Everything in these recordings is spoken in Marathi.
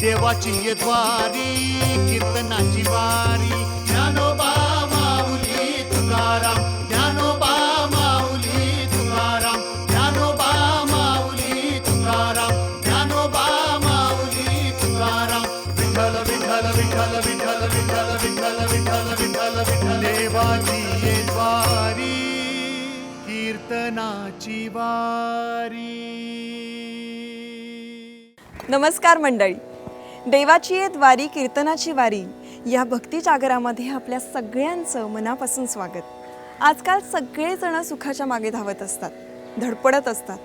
देवाची ये द्वारी कीर्तनाची वारी. ज्ञानोबा माऊली तुकाराम. ज्ञानोबा माऊली तुकाराम. ज्ञानोबा माऊली तुकाराम. ज्ञानोबा माऊली तुकाराम. विठ्ठल विठ्ठल विठ्ठल विठ्ठल विठ्ठल विठ्ठल विठ्ठल विठ्ठल विठ्ठल. देवाची ये द्वारी कीर्तनाची वारी. नमस्कार मंडळी. देवाची ये द्वारी कीर्तनाची वारी. या भक्ती जागरामध्ये आपल्या सगळ्यांचं मनापासून स्वागत. आजकाल सगळेजण सुखाच्या मागे धावत असतात धडपडत असतात.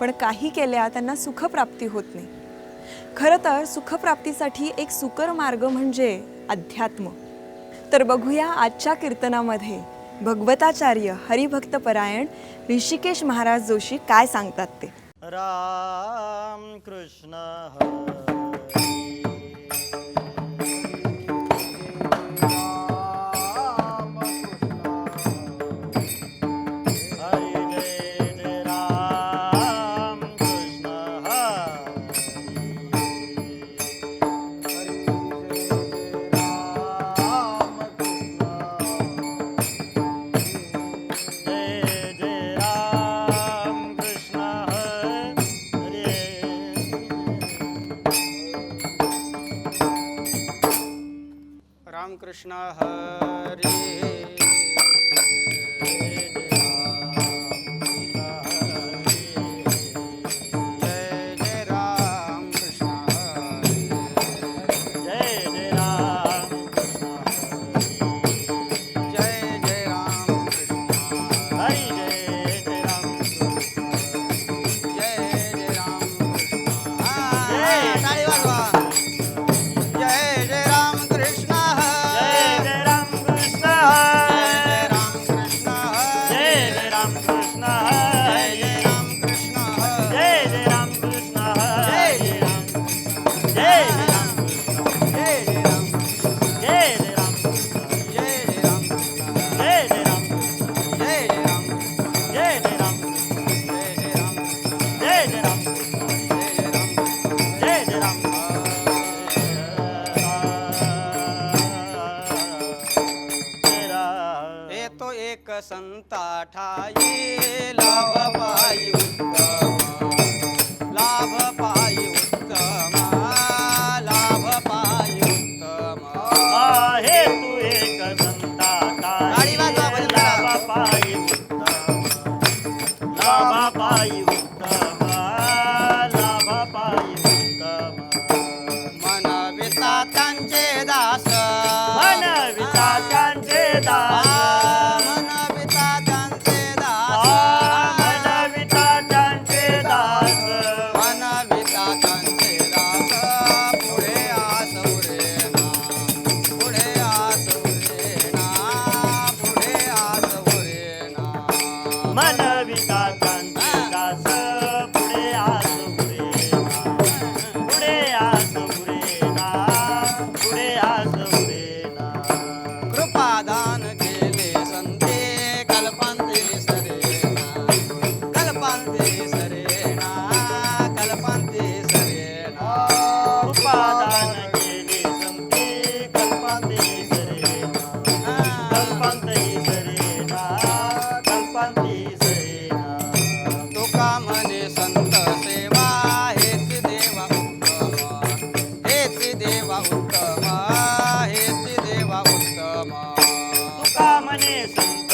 पण काही केल्या त्यांना सुखप्राप्ती होत नाही. खरं तर सुखप्राप्तीसाठी एक सुकर मार्ग म्हणजे अध्यात्म. तर बघूया आजच्या कीर्तनामध्ये भगवताचार्य हरिभक्तपरायण ऋषिकेश महाराज जोशी काय सांगतात ते. राम कृष्ण संता ठाई लाभ पायी लाभ Yes.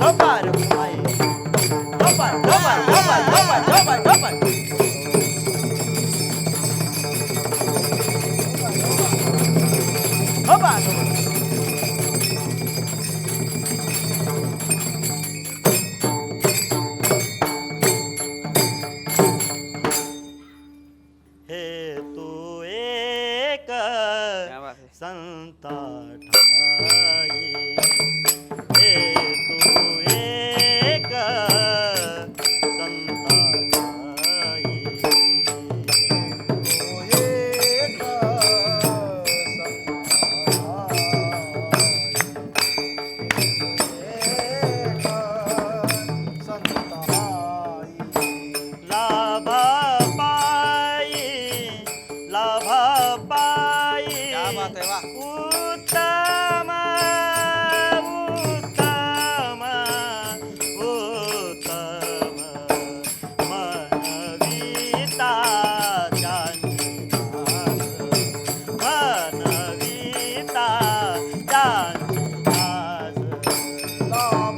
Opa, opa, opa, opa.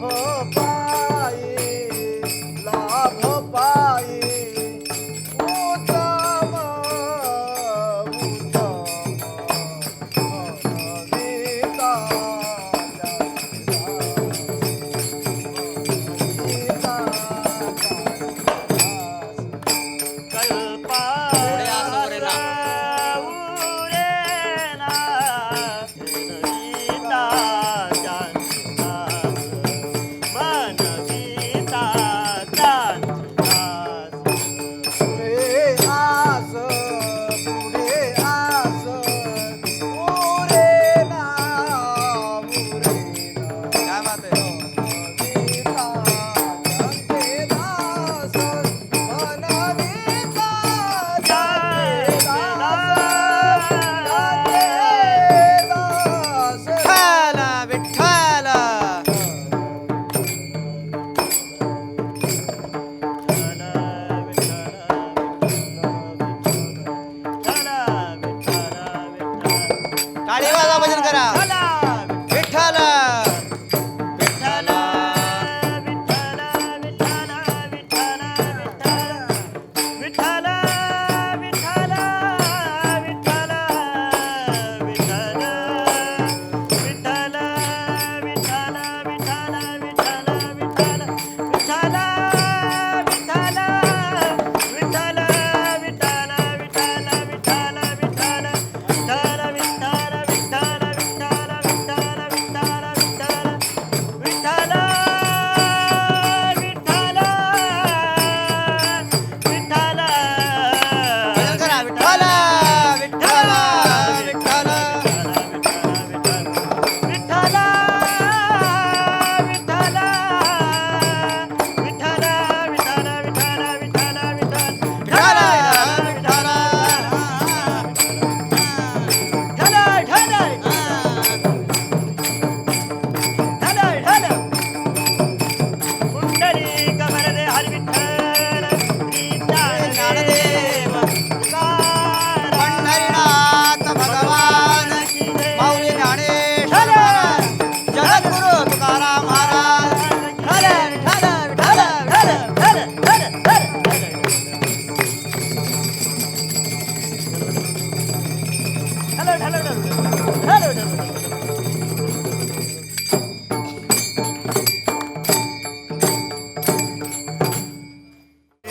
लाभ